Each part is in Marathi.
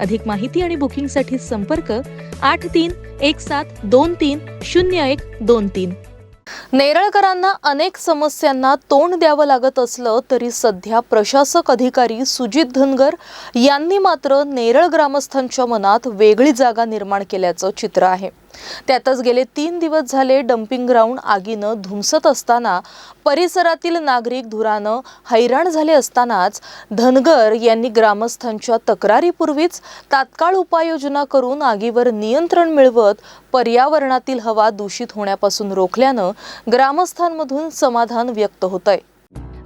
अधिक माहिती आणि बुकिंगसाठी संपर्क आठ तीन एक सात दोन तीन शून्य एक दोन तीन. नेरळकरांना अनेक समस्यांना तोंड द्यावं लागत असलं तरी सध्या प्रशासक अधिकारी सुजित धनगर यांनी मात्र नेरळ ग्रामस्थांच्या मनात वेगळी जागा निर्माण केल्याचं चित्र आहे. त्यातच गेले तीन दिवस झाले डम्पिंग ग्राउंड आगीनं धुमसत असताना परिसरातील नागरिक धुरानं हैराण झाले असतानाच धनगर यांनी ग्रामस्थांच्या तक्रारीपूर्वीच तात्काळ उपाययोजना करून आगीवर नियंत्रण मिळवत पर्यावरणातील हवा दूषित होण्यापासून रोखल्यानं ग्रामस्थांमधून समाधान व्यक्त होत आहे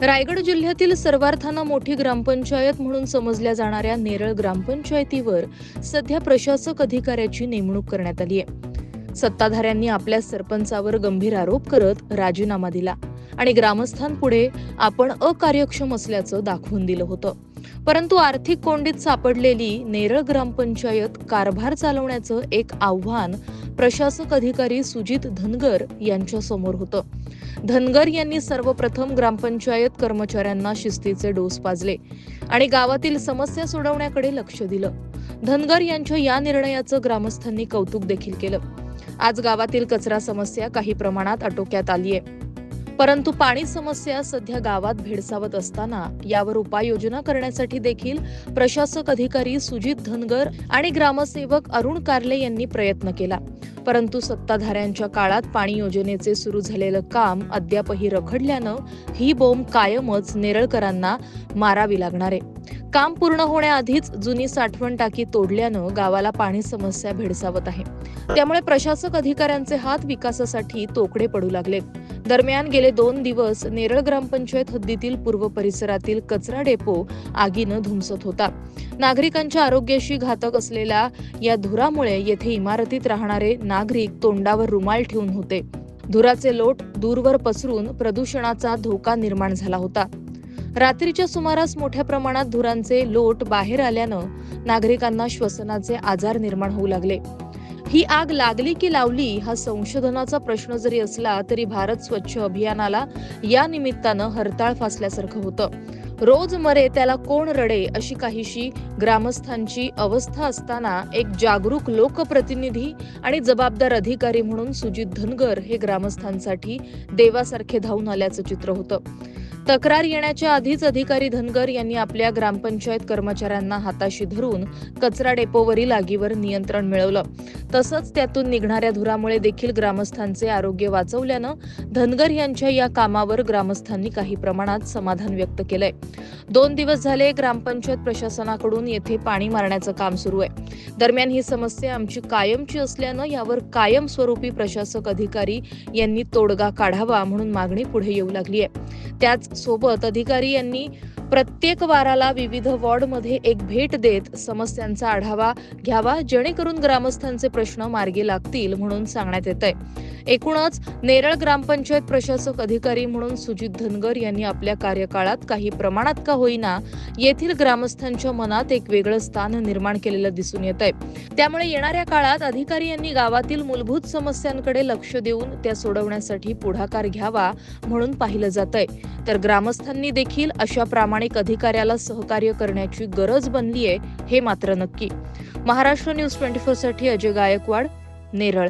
रायगड जिल्ह्यातील सर्वार्थानं मोठी ग्रामपंचायत म्हणून समजल्या जाणाऱ्या नेरळ ग्रामपंचायतीवर सध्या प्रशासक अधिकाऱ्याची नेमणूक करण्यात आली आहे. सत्ताधाऱ्यांनी आपल्या सरपंचावर गंभीर आरोप करत राजीनामा दिला. आणि ग्रामस्थांपुढे आपण अकार्यक्षम असल्याचं दाखवून दिलं होतं. परंतु आर्थिक कोंडीत सापडलेली नेरळ ग्रामपंचायत कारभार चालवण्याचं एक आव्हान प्रशासक अधिकारी सुजित धनगर यांच्या समोर होतं. धनगर यांनी सर्वप्रथम ग्रामपंचायत कर्मचाऱ्यांना शिस्तीचे डोस पाजले आणि गावातील समस्या सोडवण्याकडे लक्ष दिलं. धनगर यांच्या या निर्णयाचं ग्रामस्थांनी कौतुक देखील केलं. आज गावातील कचरा समस्या काही प्रमाणात आटोक्यात आलीय. परंतु पाणी समस्या सध्या गावात भेडसावत असताना यावर उपाययोजना करण्यासाठी देखील प्रशासक अधिकारी सुजित धनगर आणि ग्रामसेवक अरुण कारले यांनी प्रयत्न केला. परंतु सत्ताधाऱ्यांच्या काळात पाणी योजनेचे सुरू झालेलं काम अद्यापही रखडल्यानं ही बोंब कायमच नेरळकरांना मारावी लागणार आहे. काम पूर्ण होण्याआधीच जुनी साठवण टाकी तोडल्यानं गावाला पाणी समस्या भेडसावत आहे. त्यामुळे प्रशासक अधिकाऱ्यांचे हात विकासासाठी तोकडे पडू लागलेत दरम्यान गेले दोन दिवस नेरळ ग्रामपंचायत हद्दीतील पूर्व परिसरातील कचरा डेपो आगीनं धुमसत होता. नागरिकांच्या आरोग्याशी घातक असलेल्या या धुरामुळे येथे इमारतीत राहणारे नागरिक तोंडावर रुमाल ठेवून होते. धुराचे लोट दूरवर पसरून प्रदूषणाचा धोका निर्माण झाला होता. रात्रीच्या सुमारास मोठ्या प्रमाणात धुरांचे लोट बाहेर आल्यानं नागरिकांना श्वसनाचे आजार निर्माण होऊ लागले. ही आग लागली की लावली हा संशोधनाचा प्रश्न जरी असला तरी भारत स्वच्छ अभियानाला या निमित्तानं हरताळ फासल्यासारखं होतं. रोज मरे त्याला कोण रडे अशी काहीशी ग्रामस्थांची अवस्था असताना एक जागरूक लोकप्रतिनिधी आणि जबाबदार अधिकारी म्हणून सुजित धनगर हे ग्रामस्थांसाठी देवासारखे धावून आल्याचं चित्र होतं. तक्रार येण्याच्या आधीच अधिकारी धनगर यांनी आपल्या ग्रामपंचायत कर्मचाऱ्यांना हाताशी धरून कचरा डेपोवरील आगीवर नियंत्रण मिळवलं. तसंच त्यातून निघणाऱ्या धुरामुळे देखील ग्रामस्थांचे आरोग्य वाचवल्यानं धनगर यांच्या या कामावर ग्रामस्थांनी काही प्रमाणात समाधान व्यक्त केलंय. दोन दिवस झाले ग्रामपंचायत प्रशासनाकडून येथे पाणी मारण्याचं काम सुरू आहे. दरम्यान ही समस्या आमची कायमची असल्यानं यावर कायमस्वरूपी प्रशासक अधिकारी यांनी तोडगा काढावा म्हणून मागणी पुढे येऊ लागली आहे. त्याच सोबत अधिकारी यांनी प्रत्येक वाराला विविध वॉर्डमध्ये एक भेट देत समस्यांचा आढावा घ्यावा जेणेकरून ग्रामस्थांचे प्रश्न मार्गी लागतील म्हणून सांगण्यात येत आहे एकूणच नेरळ ग्रामपंचायत प्रशासक अधिकारी म्हणून सुजित धनगर यांनी आपल्या कार्यकाळात काही प्रमाणात का होईना येथील ग्रामस्थांच्या मनात एक वेगळं स्थान निर्माण केलेलं दिसून येत आहे त्यामुळे येणाऱ्या काळात अधिकारी यांनी गावातील मूलभूत समस्यांकडे लक्ष देऊन त्या सोडवण्यासाठी पुढाकार घ्यावा म्हणून पाहिलं जात आहे तर ग्रामस्थांनी देखील अशा प्रामाणिक अधिकाऱ्याला सहकार्य करण्याची गरज बनली आहे हे मात्र नक्की. महाराष्ट्र न्यूज ट्वेंटी फोरसाठी अजय गायकवाड नेरळ.